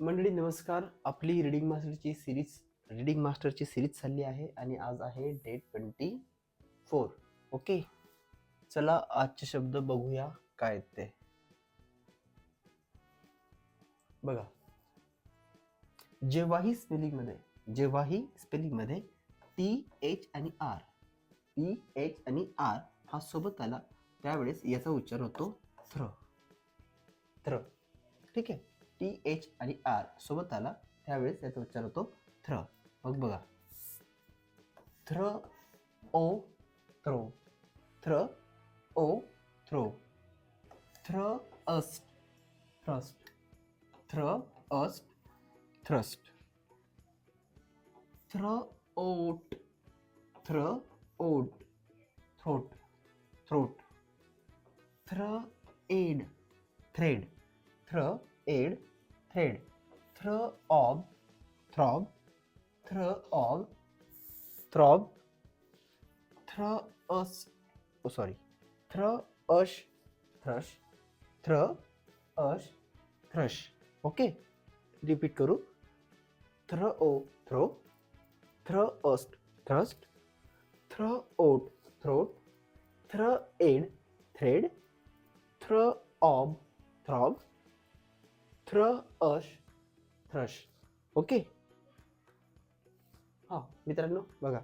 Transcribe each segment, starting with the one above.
मंडळी नमस्कार. आपली रिडिंग मास्टरची सिरीज रिडिंग मास्टरची सिरीज चालली आहे आणि आज आहे डेट ट्वेंटी फोर ओके चला आजचे शब्द बघूया काय ते. बघा. जेव्हाही स्पेलिंगमध्ये जेव्हाही स्पेलिंगमध्ये टी एच आणि आर टी एच आणि आर हा सोबत आला त्यावेळेस याचा उच्चार होतो थ्र थ्र ठीक आहे? टी एच आणि आर सोबत आला. त्यावेळेस त्याचा उच्चार होतो थ्र मग बघा. Thr o throw. Thr o throw. Thr ust. Thrust. Thr ust. Thrust. Thr oat. Thr oat. Throat. Throat. Thr ed. Thread. Thr ed. Thread. Thr ob throb thr ob throb. Thr us o sorry. Thr ush thrush thr ush thrush. Okay? Repeat करू. Thr o throw thr ust thrust thr oat throat thr ed thread thr ob throb thr ush thrush. Okay? हां मित्रांनो बघा.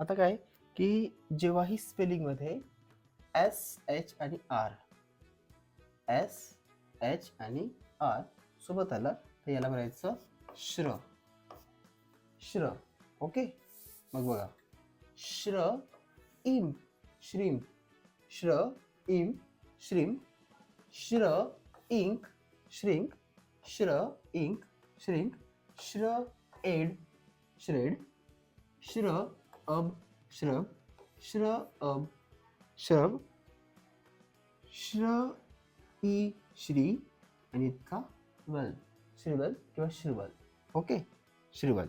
आता काय? की जेव्हाही स्पेलिंगमध्ये S H आणि आर एस एच आणि आर सोबत आला तर याला म्हणायचं श्र. श्र. ओके? मग बघा. श्र इम श्रीम. Shr im shrimp. Shr ink shrink. Shr ink shrink shr ed shred shr ub shrub श्र अब श्रब श्र ई श्री आणि इतका वल श्रीवल किंवा श्रीवल ओके? श्रीवल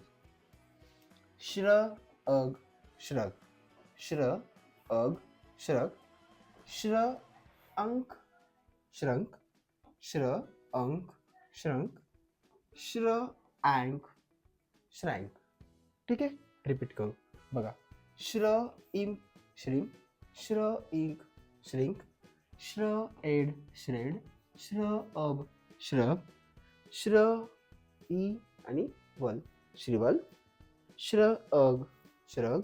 श्र अग श्रग. श्र अग श्रग. श्र अंक. श्रंक. श्र अंक. श्रंक श्र अँक श्रँक ठीक आहे? रिपीट करू. बघा. Shr im shrimp shr ink shrink shr ed shred shr ub shrub श्र ई आणि वल श्रीवल श्र अग श्रग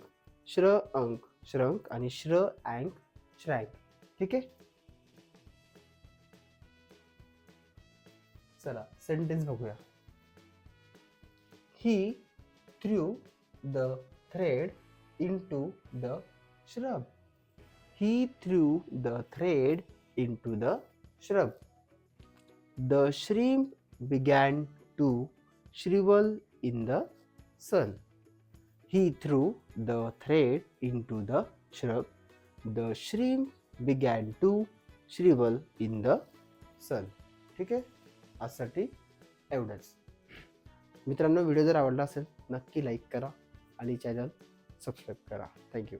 श्र अंक श्रंक आणि श्र अँक श्रँक ठीक आहे? चला सेंटेन्स बघूया. He threw the thread into the shrub he threw the thread into the shrub the shrimp began to shrivel in the sun he threw the thread into the shrub the shrimp began to shrivel in the sun ठीक आहे? आजसाठी एवढंच. मित्रांनो video जर आवडला असेल नक्की like करा आणि चॅनल सबस्क्राईब करा. थँक्यू